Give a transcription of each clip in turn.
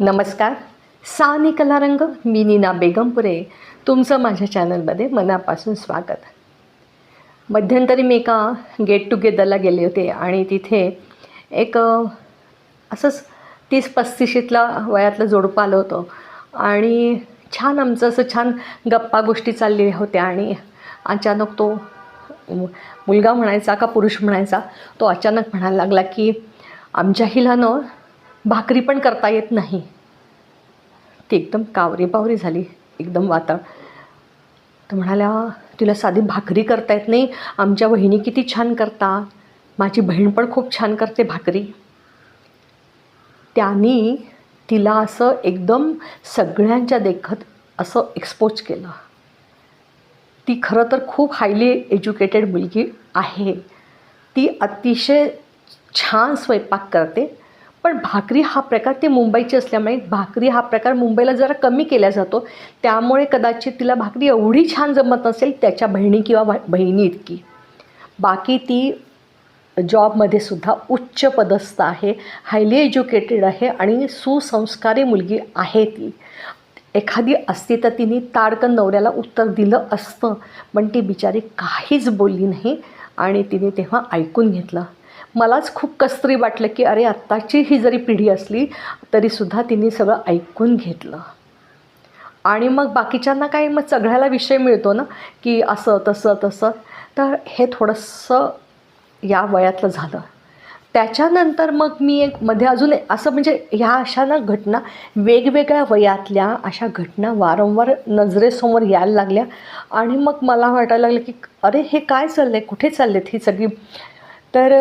नमस्कार. सानी कलारंग मी नीना बेगमपुरे. तुमचं माझ्या चॅनलमध्ये मनापासून स्वागत. मध्यंतरी मी एका गेट टुगेदरला गेले होते आणि तिथे एक असंच तीस पस्तीशीतला वयातलं जोडपं आलं होतं. आणि छान आमचं असं छान गप्पा गोष्टी चाललेल्या होत्या आणि अचानक तो मुलगा म्हणायचा का पुरुष म्हणायचा तो अचानक म्हणायला लागला की आमच्या हिला न भाकरी पण करता येत नाही. ती एकदम कावरी पावरी झाली एकदम वाताळ. तर म्हणाल्या तिला साधी भाकरी करता येत नाही? आमच्या बहिणी किती छान करता. माझी बहीण पण खूप छान करते भाकरी. त्यांनी तिला असं एकदम सगळ्यांच्या देखत असं एक्सपोज केलं. ती खरं तर खूप हायली एज्युकेटेड मुलगी आहे. ती अतिशय छान स्वयंपाक करते. पण भाकरी हा प्रकार ते मुंबईची असल्यामुळे भाकरी हा प्रकार मुंबईला जरा कमी केला जातो. त्यामुळे कदाचित तिला भाकरी एवढी छान जमत नसेल त्याच्या बहिणी किंवा बहिणी इतकी. बाकी ती जॉबमध्ये सुद्धा उच्च पदस्थ आहे हायली एज्युकेटेड आहे आणि सुसंस्कारी मुलगी आहे ती. एखादी असती तर तिने ताडकन नवऱ्याला उत्तर दिलं असतं पण ती बिचारी काहीच बोलली नाही आणि तिने तेव्हा ऐकून घेतलं. मलाच खूप कसतरी वाटलं की अरे आत्ताची ही जरी पिढी असली तरीसुद्धा तिने सगळं ऐकून घेतलं. आणि मग बाकीच्यांना काय मग सगळ्याला विषय मिळतो ना की असं तसं तसं. तर हे थोडंसं या वयातलं झालं. त्याच्यानंतर मग मी एक मध्ये अजून एक- असं म्हणजे ह्या अशा ना घटना वेगवेगळ्या वयातल्या अशा घटना वारंवार नजरेसमोर यायला लागल्या. आणि मग मला वाटायला लागलं की अरे हे काय चाललं आहे कुठे चाललेत ही सगळी? तर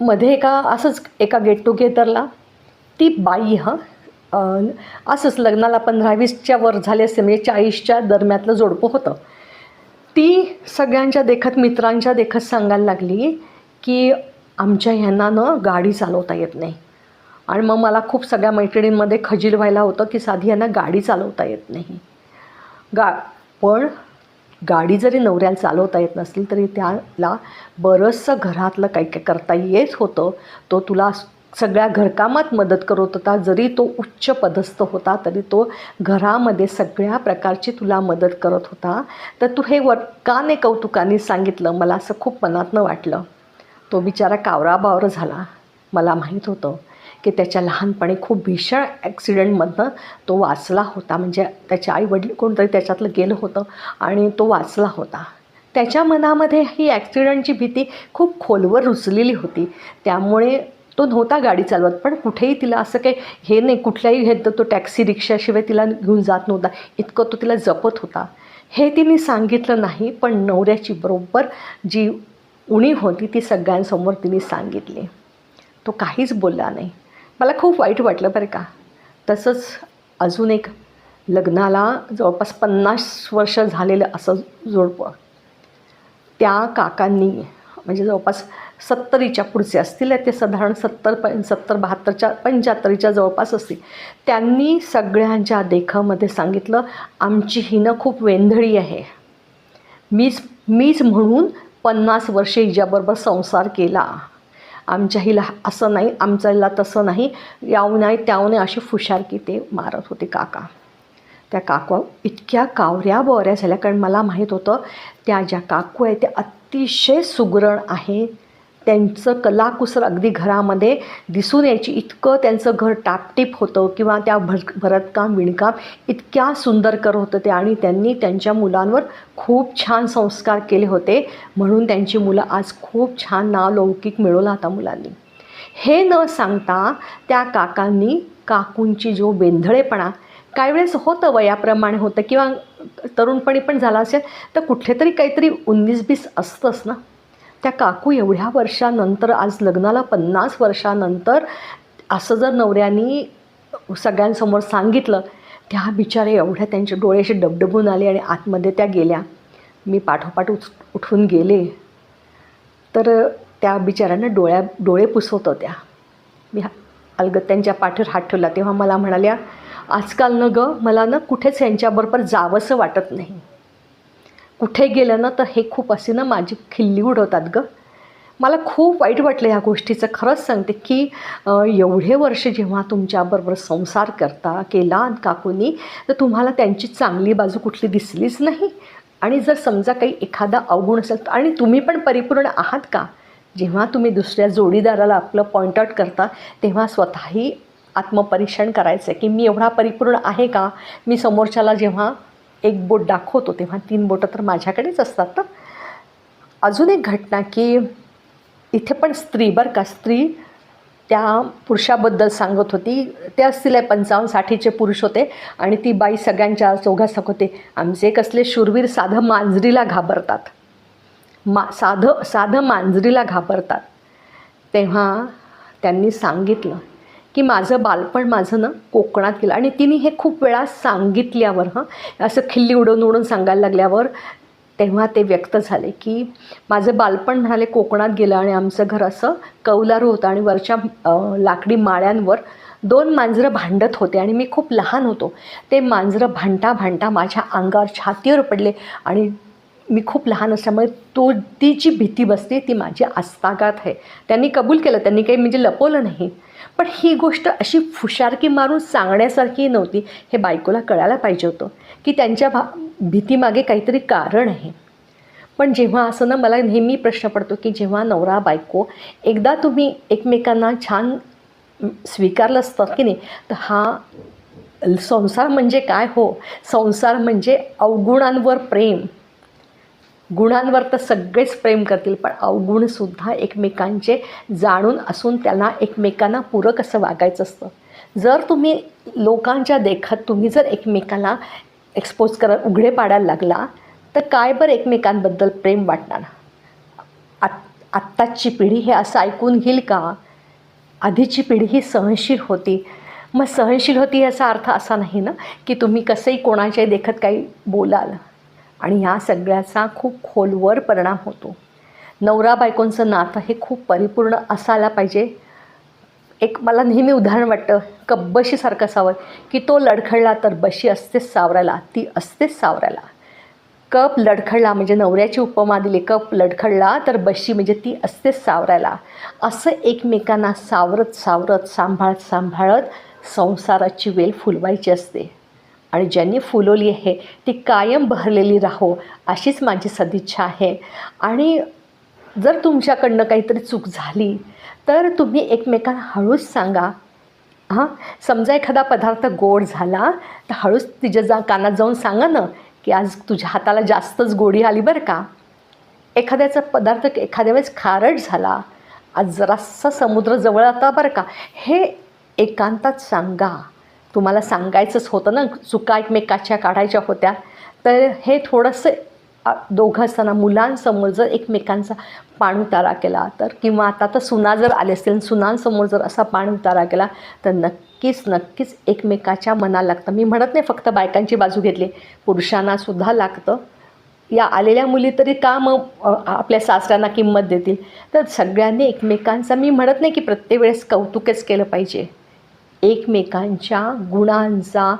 मध्ये एका असंच एका गेट टुगेदरला ती बाई हां असंच लग्नाला पंधरा वीसच्या वर झाले असते म्हणजे चाळीसच्या दरम्यातलं जोडपं होतं. ती सगळ्यांच्या देखत मित्रांच्या देखत सांगायला लागली की आमच्या ह्यांना न गाडी चालवता येत नाही. आणि मग मला खूप सगळ्या मैत्रिणींमध्ये खजील व्हायला होतं की साधी यांना गाडी चालवता येत नाही. गा पण गाडी जरी नवऱ्याला चालवता येत नसली तरी त्याला बरंचसं घरातलं काही काही करता येत होतं. तो तुला सगळ्या घरकामात मदत करत होता. जरी तो उच्च पदस्थ होता तरी तो घरामध्ये सगळ्या प्रकारची तुला मदत करत होता. तर तू हे वर का कौतुकाने सांगितलं मला असं खूप मनातनं वाटलं. तो बिचारा कावराबावर झाला. मला माहीत होतं. की त्याच्या लहानपणी खूप भीषण ॲक्सिडेंटमधनं तो वाचला होता. म्हणजे त्याचे आई वडील कोणतरी त्याच्यातलं गेलं होतं आणि तो वाचला होता. त्याच्या मनामध्ये ही ॲक्सिडेंटची भीती खूप खोलवर रुचलेली होती. त्यामुळे तो नव्हता गाडी चालवत पण कुठेही तिला असं काही हे नाही कुठल्याही हे तो टॅक्सी रिक्षाशिवाय तिला घेऊन जात नव्हता. इतकं तो तिला जपत होता. हे तिने सांगितलं नाही पण नवऱ्याची बरोबर जी उणीव होती ती सगळ्यांसमोर तिने सांगितली. तो काहीच बोलला नाही. मला खूप वाईट वाटलं बरं का. तसंच अजून एक लग्नाला जवळपास पन्नास वर्ष झालेलं असं जोडपं. त्या काकांनी म्हणजे जवळपास सत्तरीच्या पुढचे असतील ते साधारण सत्तर प सत्तर बहात्तरच्या पंच्याहत्तरीच्या जवळपास असतील. त्यांनी सगळ्यांच्या देखामध्ये सांगितलं आमची हिनं खूप वेंधळी आहे. मीच मीच म्हणून पन्नास वर्षे हिच्याबरोबर संसार केला. आमच्या हिला असं नाही आमच्याला तसं नाही. याव नाही त्याऊ नाही अशी फुशारकी ते मारत होते काका. त्या काकू इतक्या कावऱ्या बोऱ्या झाल्या कारण मला माहीत होतं त्या ज्या काकू आहेत त्या अतिशय सुगरण आहे. त्यांचं कलाकुसर अगदी घरामध्ये दिसून यायची. इतकं त्यांचं घर टापटीप होतं किंवा त्या भर भरतकाम विणकाम इतक्या सुंदरकर होतं ते आणि त्यांनी त्यांच्या मुलांवर खूप छान संस्कार केले होते. म्हणून त्यांची मुलं आज खूप छान नावलौकिक मिळवला होता मुलांनी. हे न सांगता त्या काकांनी काकूंची जो बेंधळेपणा काही वेळेस होतं वयाप्रमाणे होतं किंवा तरुणपणी पण झाला असेल तर कुठले तरी काहीतरी उन्नीस बीस असतंच ना? त्या काकू एवढ्या वर्षानंतर आज लग्नाला पन्नास वर्षानंतर असं जर नवऱ्यानी सगळ्यांसमोर सांगितलं त्या बिचारे एवढ्या त्यांचे डोळे असे डबडबून आले आणि आतमध्ये त्या गेल्या. मी पाठोपाठ उच उठून गेले. तर त्या बिचाऱ्यांना डोळ्या डोळे पुसवत होत्या. मी अलगत त्यांच्या पाठीवर हात ठेवला. तेव्हा मला म्हणाल्या आजकाल न गं मला ना कुठेच यांच्याबरोबर जावंसं वाटत नाही. कुठे गेलं ना तर हे खूप असे ना माझी खिल्ली उडवतात गं. मला खूप वाईट वाटलं ह्या गोष्टीचं. खरंच सांगते की एवढे वर्ष जेव्हा तुमच्याबरोबर संसार करता केला काकूनी तर तुम्हाला त्यांची चांगली बाजू कुठली दिसलीच नाही. आणि जर समजा काही एखादा अवगुण असेल तर- आणि तुम्ही पण परिपूर्ण आहात का? जेव्हा तुम्ही दुसऱ्या जोडीदाराला आपलं पॉईंट आउट करता तेव्हा स्वतःही आत्मपरीक्षण करायचं आहे की मी एवढा परिपूर्ण आहे का? मी समोरच्याला जेव्हा एक बोट दाखवतो तेव्हा तीन बोटं तर माझ्याकडेच असतात ना. अजून एक घटना की इथे पण स्त्री बरं का स्त्री त्या पुरुषाबद्दल सांगत होती. ते असतील पंचावन्न साठीचे पुरुष होते आणि ती बाई सगळ्यांच्या चौघासक होते आमचे कसले शूरवीर साधं मांजरीला घाबरतात. मा साधं साधं मांजरीला घाबरतात. तेव्हा त्यांनी सांगितलं की माझं बालपण माझं ना कोकणात गेलं. आणि तिने हे खूप वेळा सांगितल्यावर हां असं खिल्ली उडवून उडून सांगायला लागल्यावर तेव्हा ते व्यक्त झाले की माझं बालपण म्हणाले कोकणात गेलं आणि आमचं घर असं कौलारू होतं आणि वरच्या लाकडी माळ्यांवर दोन मांजरं भांडत होते आणि मी खूप लहान होतो. ते मांजरं भांडता भांडता माझ्या अंगावर छातीवर पडले आणि मी खूप लहान असल्यामुळे तो ती जी भीती बसते ती माझी आस्तागात आहे. त्यांनी कबूल केलं त्यांनी काही म्हणजे लपवलं नाही. पण ही गोष्ट अशी फुशारकी मारून सांगण्यासारखी नव्हती हे बायकोला कळायला पाहिजे होतं की त्यांच्या भा भीतीमागे काहीतरी कारण आहे. पण जेव्हा असं ना मला नेहमी प्रश्न पडतो की जेव्हा नवरा बायको एकदा तुम्ही एकमेकांना छान स्वीकारलं असतं की नाही तर हा संसार म्हणजे काय हो? संसार म्हणजे अवगुणांवर प्रेम. गुणांवर तर सगळेच प्रेम करतील पण अवगुणसुद्धा एकमेकांचे जाणून असून त्यांना एकमेकांना पूरक असं वागायचं असतं. जर तुम्ही लोकांच्या देखत तुम्ही जर एकमेकाला एक्सपोज कर उघडे पाडायला लागला तर काय बरं एकमेकांबद्दल प्रेम वाटणार? आत आत्ताची पिढी हे असं ऐकून घेईल का? आधीची पिढी ही सहनशील होती. मग सहनशील होती याचा अर्थ असा नाही ना की तुम्ही कसंही कोणाच्याही देखत काही बोलाल आणि ह्या सगळ्याचा खूप खोलवर परिणाम होतो. नवरा बायकोंचं नातं हे खूप परिपूर्ण असायला पाहिजे. एक मला नेहमी उदाहरण वाटतं कब्बशीसारखं असावं की तो लडखडला तर बशी असतेच सावरायला ती असतेच सावरायला. कप लडखडला म्हणजे नवऱ्याची उपमा दिली कप लडखडला तर बशी म्हणजे ती असतेच सावरायला. असं एकमेकांना सावरत सावरत सांभाळत सांभाळत संसाराची वेल फुलवायची असते. आणि ज्यांनी फुलवली आहे ती कायम बहरलेली राहो अशीच माझी सदिच्छा आहे. आणि जर तुमच्याकडनं काहीतरी चूक झाली तर तुम्ही एकमेकांना हळूच सांगा. हां? समजा एखादा पदार्थ गोड झाला तर हळूच तिच्या जा कानात जाऊन सांगा ना की आज तुझ्या हाताला जास्तच गोडी आली बरं का? एखाद्याचा पदार्थ एखाद्या वेळेस खारट झाला आज जरासा समुद्र जवळ आता बरं का? हे एकांतात सांगा. तुम्हाला सांगायचंच होतं ना चुका एकमेकाच्या काढायच्या होत्या. तर हे थोडंसं दोघं असताना मुलांसमोर जर एकमेकांचा पाणउतारा केला तर किंवा आता तर सुना जर आले असतील सुनांसमोर जर असा पाणउतारा केला तर नक्कीच नक्कीच एकमेकाच्या मनाला लागतं. मी म्हणत नाही फक्त बायकांची बाजू घेतली पुरुषांना सुद्धा लागतं. या आलेल्या मुली तरी का मग आपल्या सासऱ्यांना किंमत देतील? तर सगळ्यांनी एकमेकांचा मी म्हणत नाही की प्रत्येक वेळेस कौतुकच केलं पाहिजे. एकमेकांच्या गुणांचा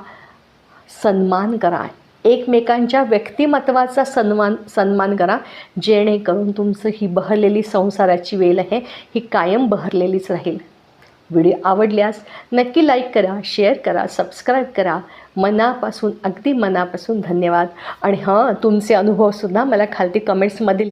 सन्मान करा. एकमेकांच्या व्यक्तिमत्वाचा सन्मान सन्मान करा. जेणेकरून तुमचं ही बहरलेली संसाराची वेल आहे ही कायम बहरलेलीच राहील. व्हिडिओ आवडल्यास नक्की लाईक करा शेअर करा सबस्क्राईब करा. मनापासून अगदी मनापासून धन्यवाद. आणि हां तुमचे अनुभवसुद्धा मला खालती कमेंट्समध्ये